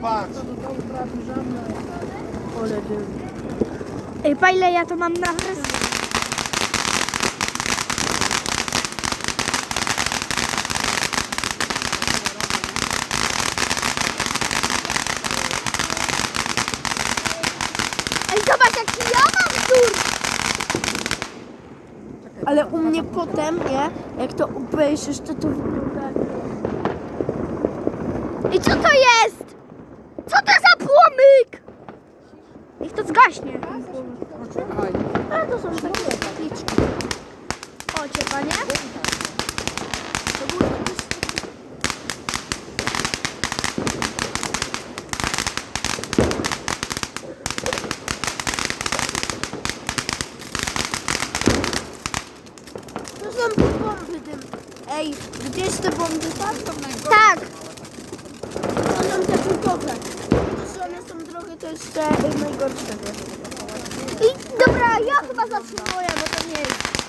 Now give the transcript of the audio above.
Patrz. Ej, pa ile ja to mam na wraz? ale u mnie potem, nie? Jak to obejrzysz, to to wygląda. I co to jest? Co to za płomyk? Niech to zgaśnie. Poczekaj. A to są takie tabliczki. O, ciepła, nie? To są bomby tym. Ej, gdzieś te bomby? Tak. To są te żółtowe. To są, trochę też te najgorsze. I dobra, ja chyba zatrzymuję, bo to nie jest.